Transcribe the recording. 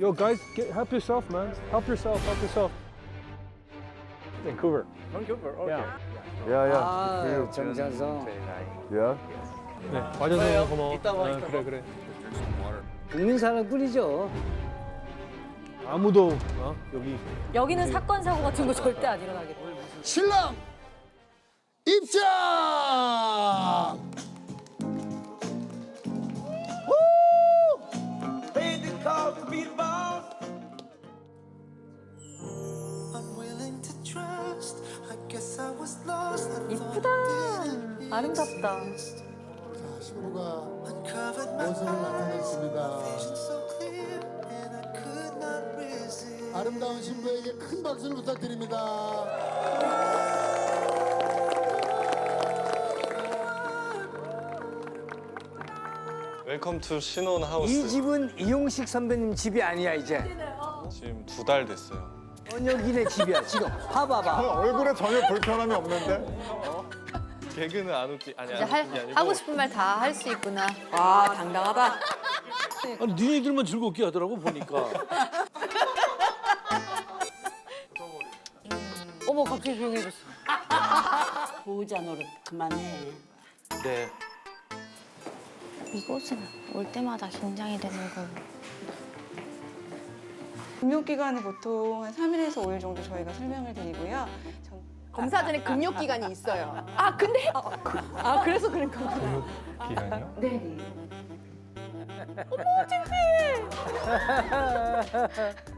Yo, guys, get, help yourself, man. Help yourself. Help yourself. Vancouver. Vancouver. Okay. Yeah. 야야. 아, 정찬성. 야. 네, 와줘서 고마워. 이따 봐, 아, 이따 그래, 그래. 국민사랑 뿐이죠. 아무도 어? 여기 여기는 사건 사고 같은 거 절대 안 일어나겠다. 신랑 입장! 이쁘다. 아름답다. 자, 신부가 모습을 나타냈습니다. 아름다운 신부에게 큰 박수를 부탁드립니다. 웰컴 투 신혼 하우스. 이 집은 이용식 선배님 집이 아니야 이제. 지금 두 달 됐어요. 번역인의 집이야 지금. 봐봐봐. 얼굴에 전혀 불편함이 없는데? 개그는 안 웃기 아니 이제 안 할, 웃기 아니고 하고 싶은 말 다 할 수 있구나. 와, 당당하다. 아니 니네들만 즐겁게 하더라고 보니까. 어머, 갑자기 조용해졌어. 보호자 노릇 그만해. 네. 이곳은 올 때마다 긴장이 되는 걸. 금융기관은 보통 한 3일에서 5일 정도 저희가 설명을 드리고요. 전- 검사 전에 금욕 기간이 있어요. 아, 근데? 아, 그래서 그런 거구나. 기간이요? 네. 어머, 창피해.